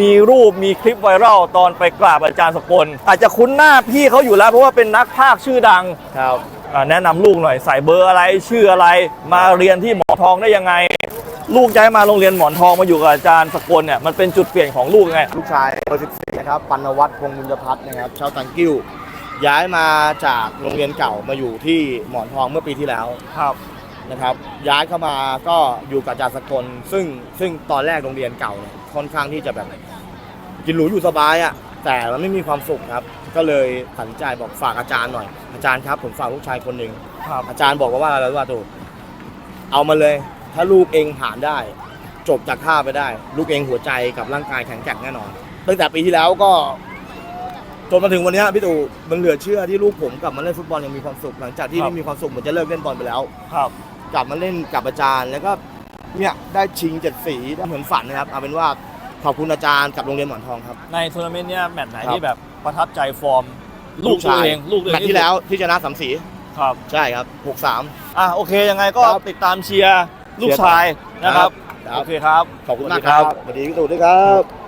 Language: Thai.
มีรูปมีคลิปไวรัลตอนไปกราบอาจารย์สกลอาจจะคุ้นหน้าพี่เขาอยู่แล้ว เพราะว่าเป็นนักภาคชื่อดังครับอ่าแนะนำลูกหน่อยใส่เบอร์อะไรชื่ออะไร มาเรียนที่หมอทองได้ยังไง ลูกย้ายมาโรงเรียนหมอนทองมาอยู่กับอาจารย์สกลเนี่ยมันเป็นจุดเปลี่ยนของลูกยังไงลูกชายเบอร์14นะครับปัณวัฒน์พงษ์บุญพัฒน์นะครับชาวตังกิ้วย้ายมาจากโรงเรียนเก่ามาอยู่ที่หมอนทองเมื่อปีที่แล้วครับ นะครับย้ายเข้ามาก็อยู่กับอาจารย์สกลซึ่งซึ่งตอนแรกโรงเรียนเก่าเนี่ยค่อนข้างที่จะแบบกินหรูอยู่สบายอะ่ะแต่มันไม่มีความสุขครับ ก็เลยตัดสินใจบอกฝากอาจารย์หน่อย อาจารย์ครับผมฝากลูกชายคนหนึ่งครับอาจารย์บอกว่าว่าอะไรรู้ป่ะตูเอามาเลย ถ้าลูกเองผ่านได้ จบจากท่าไปได้ ลูกเองหัวใจกับร่างกายแข็งแกร่งแน่นอน ตั้งแต่ปีที่แล้วก็จนมาถึงวันเนี้ยพี่ตู่มันเหลือเชื่อที่ลูกผมกลับมาเล่นฟุตบอลยังมีความสุขหลังจากที่ครับไม่มีความสุขเหมือนจะเลิกเล่นบอลไปแล้วครับ กลับมาเล่นกับอาจารย์ แล้วก็เนี่ยได้ชิงเจ็ดสีได้เหมือนฝันนะครับเอาเป็นว่าขอบคุณอาจารย์กับโรงเรียนหมอนทองครับ ในทัวร์นาเมนต์เนี่ยแมตช์ไหนครับที่แบบประทับใจฟอร์ม ลูกตัวเองลูกตัวเอแมงตช์ที่แล้วที่ชนะสามสีครับใช่ครับหกสาม อะโอเคยังไงก็ครับติดตามเชียร์ลูกชายนะครับครับ โอเคครับ ขอบคุณมากครับสวัสดีพี่ตู่ด้วยครับ